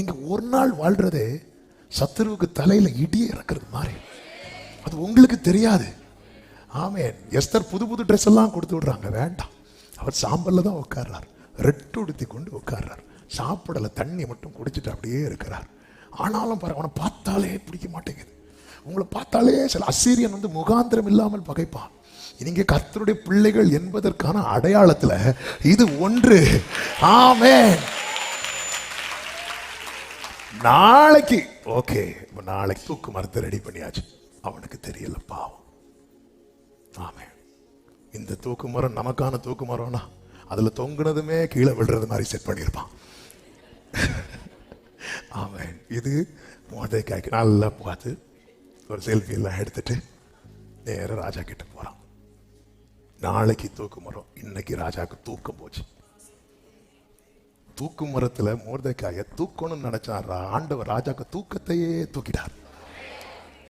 நீங்கள் ஒரு நாள் வாழ்கிறது சத்துருவுக்கு தலையில் இடியே இறக்குறது மாதிரி. அது உங்களுக்கு தெரியாது. ஆமே எஸ்தர் புது புது ட்ரெஸ் எல்லாம் கொடுத்து விடுறாங்க. வேண்டாம். அவர் சாம்பலில் தான் உட்கார்றார். ரெட்டு உடுத்தி கொண்டு உட்கார்றார். சாப்பிடல தண்ணி மட்டும் குடிச்சிட்டு அப்படியே இருக்கிறார். ஆனாலும் பாரு அவனை பார்த்தாலே பிடிக்க மாட்டேங்குது. உங்களை பார்த்தாலே சில அசீரியன் வந்து முகாந்திரம் இல்லாமல் பகைப்பான். நீங்க கர்த்தருடைய பிள்ளைகள் என்பதற்கான அடையாளத்தில் இது ஒன்று. ஆமேன். நாளைக்கு ஓகே இப்போ நாளைக்கு தூக்கு மரத்தை ரெடி பண்ணியாச்சு. அவனுக்கு தெரியல பாவம். ஆமே. இந்த தூக்கு மரம் நமக்கான தூக்கு மரம்னா அதில் தொங்குனதுமே கீழே விழுறது மாதிரி செட் பண்ணியிருப்பான். ஆமாம் இது மோதைக்காய்க்கு நல்லா பார்த்து ஒரு செல்ஃபி எல்லாம் எடுத்துட்டு நேராக ராஜா கிட்ட போறான். நாளைக்கு தூக்கு மரம் இன்னைக்கு ராஜாவுக்கு தூக்கம் போச்சு. தூக்கு மரத்துல மோர்தக்காய தூக்கணும்னு நினைச்சாரா? ஆண்டவர் ராஜாக்கு தூக்கத்தையே தூக்கிட்டார்.